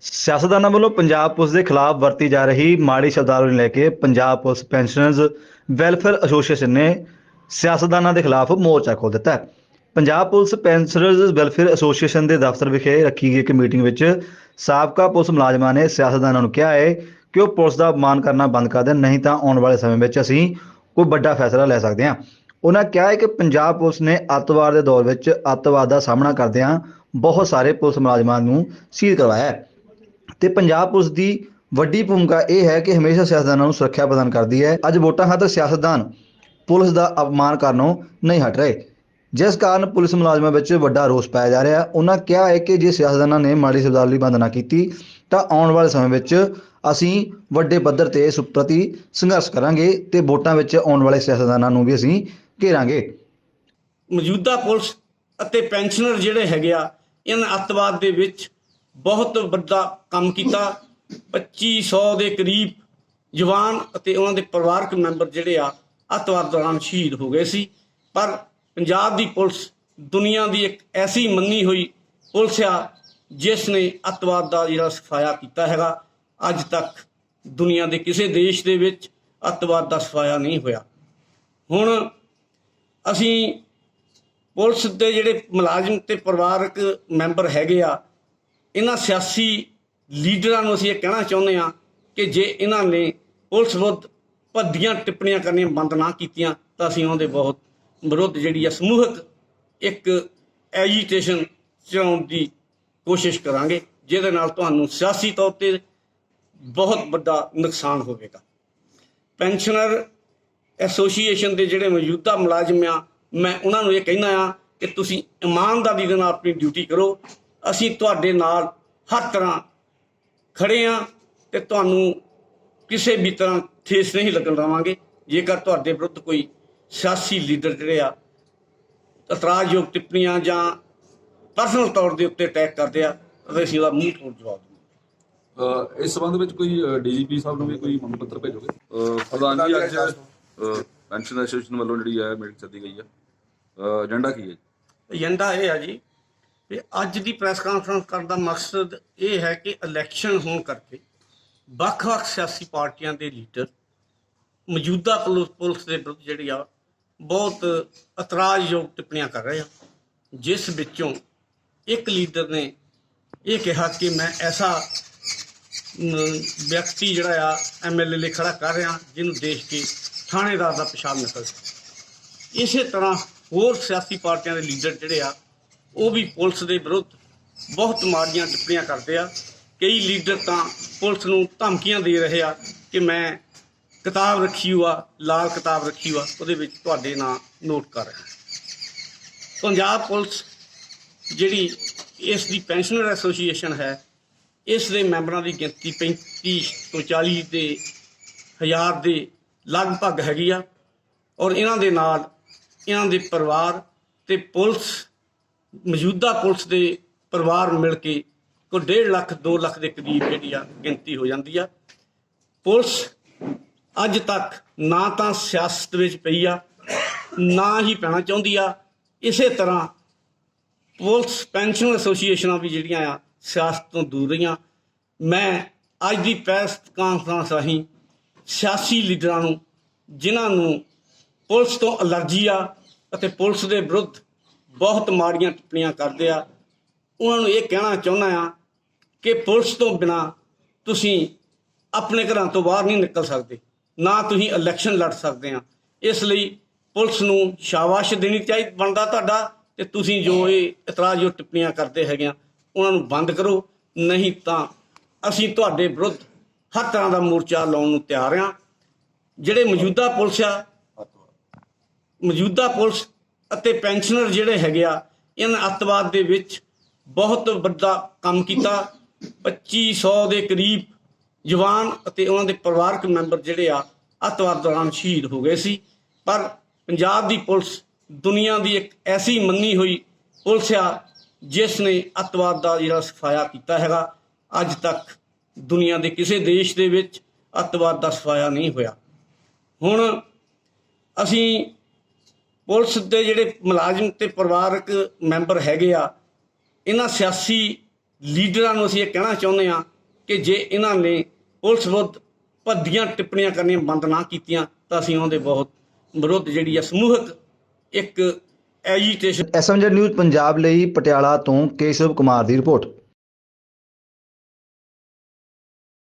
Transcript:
ਸਿਆਸਤਦਾਨਾਂ ਵੱਲੋਂ ਪੰਜਾਬ ਪੁਲਿਸ ਦੇ ਖਿਲਾਫ ਵਰਤੀ ਜਾ ਰਹੀ ਮਾੜੀ ਸ਼ਬਦਾਵਲੀ ਨੂੰ ਲੈ ਕੇ Punjab police pensioners welfare association ਨੇ ਸਿਆਸਤਦਾਨਾਂ ਦੇ ਖਿਲਾਫ ਮੋਰਚਾ ਖੋਲ੍ਹ ਦਿੱਤਾ ਹੈ। Punjab police pensioners welfare association ਦੇ ਦਫ਼ਤਰ ਵਿਖੇ ਰੱਖੀ ਗਈ ਇੱਕ ਮੀਟਿੰਗ ਵਿੱਚ ਸਾਬਕਾ ਪੁਲਿਸ ਮੁਲਾਜ਼ਮਾਂ ਨੇ ਸਿਆਸਤਦਾਨਾਂ ਨੂੰ ਕਿਹਾ ਹੈ ਕਿ ਉਹ ਪੁਲਿਸ ਦਾ ਅਪਮਾਨ ਕਰਨਾ ਬੰਦ ਕਰ ਦੇਣ, ਨਹੀਂ ਤਾਂ ਆਉਣ ਵਾਲੇ ਸਮੇਂ ਵਿੱਚ ਅਸੀਂ ਕੋਈ ਵੱਡਾ ਫੈਸਲਾ ਲੈ ਸਕਦੇ ਹਾਂ। ਉਹਨਾਂ ਕਿਹਾ ਹੈ ਕਿ ਪੰਜਾਬ ਪੁਲਿਸ ਨੇ ਅੱਤਵਾਦ ਦੇ ਦੌਰ ਵਿੱਚ ਅੱਤਵਾਦ ਦਾ ਸਾਹਮਣਾ ਕਰਦਿਆਂ ਬਹੁਤ ਸਾਰੇ ਪੁਲਿਸ ਮੁਲਾਜ਼ਮਾਂ ਨੂੰ ਸੀਲ ਕਰਵਾਇਆ ਹੈ। ਤੇ ਪੰਜਾਬ ਪੁਲਿਸ ਦੀ ਵੱਡੀ ਭੂਮਿਕਾ ਇਹ ਹੈ ਕਿ ਹਮੇਸ਼ਾ ਸਿਆਸਤਦਾਨਾਂ ਨੂੰ ਸੁਰੱਖਿਆ ਪ੍ਰਦਾਨ ਕਰਦੀ ਹੈ। ਅੱਜ ਵੋਟਾਂ ਖਾਤਰ ਸਿਆਸਤਦਾਨ ਪੁਲਿਸ ਦਾ ਅਪਮਾਨ ਕਰਨੋਂ ਨਹੀਂ ਹਟ ਰਹੇ। ਜਿਸ ਕਾਰਨ ਪੁਲਿਸ ਮੁਲਾਜ਼ਮਾਂ ਵਿੱਚ ਵੱਡਾ ਰੋਸ ਪਾਇਆ ਜਾ ਰਿਹਾ ਉਹਨਾਂ ਕਿਹਾ ਹੈ ਕਿ ਜੇ ਸਿਆਸਤਦਾਨਾਂ ਨੇ ਮਾੜੀ ਸ਼ਬਦਾਵਲੀ ਬੰਦ ਨਾ ਕੀਤੀ, ਤਾਂ ਆਉਣ ਵਾਲੇ ਸਮੇਂ ਵਿੱਚ ਅਸੀਂ ਵੱਡੇ ਪੱਧਰ ਤੇ ਇਸ ਪ੍ਰਤੀ ਸੰਘਰਸ਼ ਕਰਾਂਗੇ ਤੇ ਵੋਟਾਂ ਵਿੱਚ ਆਉਣ ਵਾਲੇ ਸਿਆਸਤਦਾਨਾਂ ਨੂੰ ਵੀ ਅਸੀਂ ਘੇਰਾਂਗੇ। ਮੌਜੂਦਾ ਪੁਲਿਸ ਅਤੇ ਪੈਨਸ਼ਨਰ ਜਿਹੜੇ ਹੈਗੇ ਆ ਇਹਨਾਂ ਅੱਤਵਾਦ ਦੇ ਵਿੱਚ ਬਹੁਤ ਵੱਡਾ ਕੰਮ ਕੀਤਾ। 2500 ਦੇ ਕਰੀਬ ਜਵਾਨ ਅਤੇ ਉਹਨਾਂ ਦੇ ਪਰਿਵਾਰਕ ਮੈਂਬਰ ਜਿਹੜੇ ਆ, ਅੱਤਵਾਦ ਦੌਰਾਨ ਸ਼ਹੀਦ ਹੋ ਗਏ ਸੀ। ਪਰ ਪੰਜਾਬ ਦੀ ਪੁਲਿਸ ਦੁਨੀਆ ਦੀ ਇੱਕ ਐਸੀ ਮੰਨੀ ਹੋਈ ਪੁਲਿਸ ਆ, ਜਿਸ ਨੇ ਅੱਤਵਾਦ ਦਾ ਜਿਹੜਾ ਸਫਾਇਆ ਕੀਤਾ ਹੈਗਾ। ਅੱਜ ਤੱਕ ਦੁਨੀਆ ਦੇ ਕਿਸੇ ਦੇਸ਼ ਦੇ ਵਿੱਚ ਅੱਤਵਾਦ ਦਾ ਸਫਾਇਆ ਨਹੀਂ ਹੋਇਆ। ਹੁਣ ਅਸੀਂ ਪੁਲਿਸ ਦੇ ਜਿਹੜੇ ਮੁਲਾਜ਼ਮ ਤੇ ਪਰਿਵਾਰਕ ਮੈਂਬਰ ਹੈਗੇ ਆ, ਇਹਨਾਂ ਸਿਆਸੀ ਲੀਡਰਾਂ ਨੂੰ ਅਸੀਂ ਇਹ ਕਹਿਣਾ ਚਾਹੁੰਦੇ ਆ ਕਿ ਜੇ ਇਹਨਾਂ ਨੇ ਪੁਲਿਸ ਵਿਰੁੱਧ ਭੱਦੀਆਂ ਟਿੱਪਣੀਆਂ ਕਰਨੀਆਂ ਬੰਦ ਨਾ ਕੀਤੀਆਂ, ਤਾਂ ਅਸੀਂ ਉਹਨਾਂ ਦੇ ਬਹੁਤ ਵਿਰੁੱਧ ਜਿਹੜੀ ਆ ਸਮੂਹਕ ਇੱਕ ਐਜੀਟੇਸ਼ਨ ਚਲਾਉਣ ਦੀ ਕੋਸ਼ਿਸ਼ ਕਰਾਂਗੇ, ਜਿਹਦੇ ਨਾਲ ਤੁਹਾਨੂੰ ਸਿਆਸੀ ਤੌਰ ਤੇ ਬਹੁਤ ਵੱਡਾ ਨੁਕਸਾਨ ਹੋਵੇਗਾ। ਪੈਨਸ਼ਨਰ ਐਸੋਸੀਏਸ਼ਨ ਦੇ ਜਿਹੜੇ ਮੌਜੂਦਾ ਮੁਲਾਜ਼ਮ ਆ ਮੈਂ ਉਹਨਾਂ ਨੂੰ ਇਹ ਕਹਿਣਾ ਆ ਕਿ ਤੁਸੀਂ ਇਮਾਨਦਾਰੀ ਦੇ ਨਾਲ ਆਪਣੀ ਡਿਊਟੀ ਕਰੋ। ਅਸੀਂ ਤੁਹਾਡੇ ਨਾਲ ਹਰ ਤਰ੍ਹਾਂ ਖੜੇ ਆ ਤੇ ਤੁਹਾਨੂੰ ਕਿਸੇ ਵੀ ਤਰ੍ਹਾਂ ਠੇਸ ਨਹੀਂ ਲੱਗਣ ਦੇਵਾਂਗੇ। ਜੇਕਰ ਤੁਹਾਡੇ ਵਿਰੁੱਧ ਕੋਈ ਸਿਆਸੀ ਲੀਡਰ ਜਿਹੜੇ ਆ ਇਤਰਾਜ਼ਯੋਗ ਟਿੱਪਣੀਆਂ ਜਾਂ ਪਰਸਨਲ ਤੌਰ ਦੇ ਉੱਤੇ ਅਟੈਕ ਕਰਦੇ ਆ ਤਾਂ ਅਸੀਂ ਉਹਦਾ ਮੂੰਹ ਤੋੜ ਜਵਾਬ ਦੇਵਾਂਗੇ। ਅਹ ਇਸ ਸੰਬੰਧ ਵਿੱਚ ਕੋਈ ਡੀਜੀਪੀ ਸਾਹਿਬ ਨੂੰ ਵੀ ਕੋਈ ਮੰਗ ਪੱਤਰ ਭੇਜੋਗੇ? ਪ੍ਰਧਾਨ ਜੀ ਅੱਜ ਪੈਨਸ਼ਨ ਐਸੋਸੀਏਸ਼ਨ ਵੱਲੋਂ ਜਿਹੜੀ ਹੈ ਮੀਟਿੰਗ ਸੱਦੀ ਗਈ ਹੈ। ਅਹ ਏਜੰਡਾ ਕੀ ਹੈ ਏਜੰਡਾ ਇਹ ਆ ਜੀ ਕਿ ਅੱਜ ਦੀ ਪ੍ਰੈਸ ਕਾਨਫਰੰਸ ਕਰਨ ਦਾ ਮਕਸਦ ਇਹ ਹੈ ਕਿ ਇਲੈਕਸ਼ਨ ਹੋਣ ਕਰਕੇ ਵੱਖ-ਵੱਖ ਸਿਆਸੀ ਪਾਰਟੀਆਂ ਦੇ ਲੀਡਰ, ਮੌਜੂਦਾ ਪੁਲਿਸ ਪੁਲਿਸ ਦੇ ਵਿਰੁੱਧ ਜਿਹੜੀ ਆ, ਬਹੁਤ ਇਤਰਾਜ਼ਯੋਗ ਟਿੱਪਣੀਆਂ ਕਰ ਰਹੇ ਆ। ਜਿਸ ਵਿੱਚੋਂ ਇੱਕ ਲੀਡਰ ਨੇ ਇਹ ਕਿਹਾ ਕਿ ਮੈਂ ਐਸਾ ਵਿਅਕਤੀ ਜਿਹੜਾ ਆ ਐਮਐਲਏ ਲਈ ਖੜਾ ਕਰ ਰਿਹਾ, ਜਿਹਨੂੰ ਦੇਖ ਕੇ ਥਾਣੇਦਾਰ ਦਾ ਪਛਾਣ ਨਿਕਲ ਜਾਏ ਇਸੇ ਤਰ੍ਹਾਂ ਹੋਰ ਸਿਆਸੀ ਪਾਰਟੀਆਂ ਦੇ ਲੀਡਰ ਜਿਹੜੇ ਆ, ਉਹ ਵੀ ਪੁਲਿਸ ਦੇ ਵਿਰੁੱਧ ਬਹੁਤ ਮਾੜੀਆਂ ਟਿੱਪਣੀਆਂ ਕਰਦੇ ਆ। ਕਈ ਲੀਡਰ ਤਾਂ ਪੁਲਿਸ ਨੂੰ ਧਮਕੀਆਂ ਦੇ ਰਹੇ ਆ ਕਿ ਮੈਂ ਕਿਤਾਬ ਰੱਖੀ ਹੋਆ, ਲਾਲ ਕਿਤਾਬ ਰੱਖੀ ਹੋਆ, ਉਹਦੇ ਵਿੱਚ ਤੁਹਾਡੇ ਨਾਂ ਨੋਟ ਕਰ ਰਿਹਾ। ਪੰਜਾਬ ਪੁਲਿਸ ਜਿਹੜੀ ਇਸ ਦੀ ਪੈਨਸ਼ਨਰ ਐਸੋਸੀਏਸ਼ਨ ਹੈ, ਇਸ ਦੇ ਮੈਂਬਰਾਂ ਦੀ ਗਿਣਤੀ 35 ਤੋਂ 40 ਦੇ ਹਜ਼ਾਰ ਦੇ ਲਗਭਗ ਹੈਗੀ ਆ ਔਰ ਇਹਨਾਂ ਦੇ ਨਾਲ ਇਹਨਾਂ ਦੇ ਪਰਿਵਾਰ ਤੇ ਪੁਲਿਸ, ਮੌਜੂਦਾ ਪੁਲਿਸ ਦੇ ਪਰਿਵਾਰ ਮਿਲ ਕੇ ਕੋਈ 1.5 ਲੱਖ 2 ਲੱਖ ਦੇ ਕਰੀਬ ਜਿਹੜੀ ਆ ਗਿਣਤੀ ਹੋ ਜਾਂਦੀ ਆ। ਪੁਲਿਸ ਅੱਜ ਤੱਕ ਨਾ ਤਾਂ ਸਿਆਸਤ ਵਿੱਚ ਪਈ ਆ, ਨਾ ਹੀ ਪੈਣਾ ਚਾਹੁੰਦੀ ਆ। ਇਸੇ ਤਰ੍ਹਾਂ ਪੁਲਿਸ ਪੈਨਸ਼ਨ ਐਸੋਸੀਏਸ਼ਨਾਂ ਵੀ ਜਿਹੜੀਆਂ ਆ ਸਿਆਸਤ ਤੋਂ ਦੂਰ ਰਹੀਆਂ। ਮੈਂ ਅੱਜ ਦੀ ਪ੍ਰੈਸ ਕਾਨਫਰੰਸ ਰਾਹੀਂ ਸਿਆਸੀ ਲੀਡਰਾਂ ਨੂੰ, ਜਿਨ੍ਹਾਂ ਨੂੰ ਪੁਲਿਸ ਤੋਂ ਅਲਰਜੀ ਆ ਅਤੇ ਪੁਲਿਸ ਦੇ ਵਿਰੁੱਧ ਬਹੁਤ ਮਾੜੀਆਂ ਟਿੱਪਣੀਆਂ ਕਰਦੇ ਆ। ਉਹਨਾਂ ਨੂੰ ਇਹ ਕਹਿਣਾ ਚਾਹੁੰਦਾ ਆ ਕਿ ਪੁਲਿਸ ਤੋਂ ਬਿਨਾ ਤੁਸੀਂ ਆਪਣੇ ਘਰਾਂ ਤੋਂ ਬਾਹਰ ਨਹੀਂ ਨਿਕਲ ਸਕਦੇ, ਨਾ ਤੁਸੀਂ ਇਲੈਕਸ਼ਨ ਲੜ ਸਕਦੇ ਆ। ਇਸ ਲਈ ਪੁਲਿਸ ਨੂੰ ਸ਼ਾਬਾਸ਼ ਦੇਣੀ ਚਾਹੀਦੀ ਬਣਦਾ ਤੁਹਾਡਾ ਤੇ ਤੁਸੀਂ ਜੋ ਇਹ ਇਤਰਾਜ਼ ਜੋ ਟਿੱਪਣੀਆਂ ਕਰਦੇ ਹੈਗੇ ਆ, ਉਹਨਾਂ ਨੂੰ ਬੰਦ ਕਰੋ। ਨਹੀਂ ਤਾਂ ਅਸੀਂ ਤੁਹਾਡੇ ਵਿਰੁੱਧ ਹਰ ਤਰ੍ਹਾਂ ਦਾ ਮੋਰਚਾ ਲਾਉਣ ਨੂੰ ਤਿਆਰ ਆ। ਜਿਹੜੇ ਮੌਜੂਦਾ ਪੁਲਿਸ ਆ ਮੌਜੂਦਾ ਪੁਲਿਸ ਅਤੇ ਪੈਨਸ਼ਨਰ ਜਿਹੜੇ ਹੈਗੇ ਆ, ਇਹਨਾਂ ਅੱਤਵਾਦ ਦੇ ਵਿੱਚ ਬਹੁਤ ਵੱਡਾ ਕੰਮ ਕੀਤਾ। 2500 ਦੇ ਕਰੀਬ ਜਵਾਨ ਅਤੇ ਉਹਨਾਂ ਦੇ ਪਰਿਵਾਰਕ ਮੈਂਬਰ ਜਿਹੜੇ ਆ, ਅੱਤਵਾਦ ਦੌਰਾਨ ਸ਼ਹੀਦ ਹੋ ਗਏ ਸੀ। ਪਰ ਪੰਜਾਬ ਦੀ ਪੁਲਿਸ ਦੁਨੀਆ ਦੀ ਇੱਕ ਐਸੀ ਮੰਨੀ ਹੋਈ ਪੁਲਿਸ ਆ, ਜਿਸ ਨੇ ਅੱਤਵਾਦ ਦਾ ਜਿਹੜਾ ਸਫਾਇਆ ਕੀਤਾ ਹੈਗਾ। ਅੱਜ ਤੱਕ ਦੁਨੀਆ ਦੇ ਕਿਸੇ ਦੇਸ਼ ਦੇ ਵਿੱਚ ਅੱਤਵਾਦ ਦਾ ਸਫਾਇਆ ਨਹੀਂ ਹੋਇਆ। ਹੁਣ ਅਸੀਂ ਪੁਲਿਸ ਦੇ ਜਿਹੜੇ ਮੁਲਾਜ਼ਮ ਤੇ ਪਰਿਵਾਰਕ ਮੈਂਬਰ ਹੈਗੇ ਆ, ਇਹਨਾਂ ਸਿਆਸੀ ਲੀਡਰਾਂ ਨੂੰ ਅਸੀਂ ਇਹ ਕਹਿਣਾ ਚਾਹੁੰਦੇ ਹਾਂ ਕਿ ਜੇ ਇਹਨਾਂ ਨੇ ਪੁਲਿਸ ਵਿਰੁੱਧ ਭੱਦੀਆਂ ਟਿੱਪਣੀਆਂ ਕਰਨੀਆਂ ਬੰਦ ਨਾ ਕੀਤੀਆਂ, ਤਾਂ ਅਸੀਂ ਉਹਦੇ ਬਹੁਤ ਵਿਰੁੱਧ ਜਿਹੜੀ ਆ ਸਮੂਹਕ ਇੱਕ ਐਜੀਟੇਸ਼ਨ ਐਸਐਮਜੀ ਨਿਊਜ਼ ਪੰਜਾਬ ਲਈ ਪਟਿਆਲਾ ਤੋਂ ਕੇਸ਼ਵ ਕੁਮਾਰ ਦੀ ਰਿਪੋਰਟ।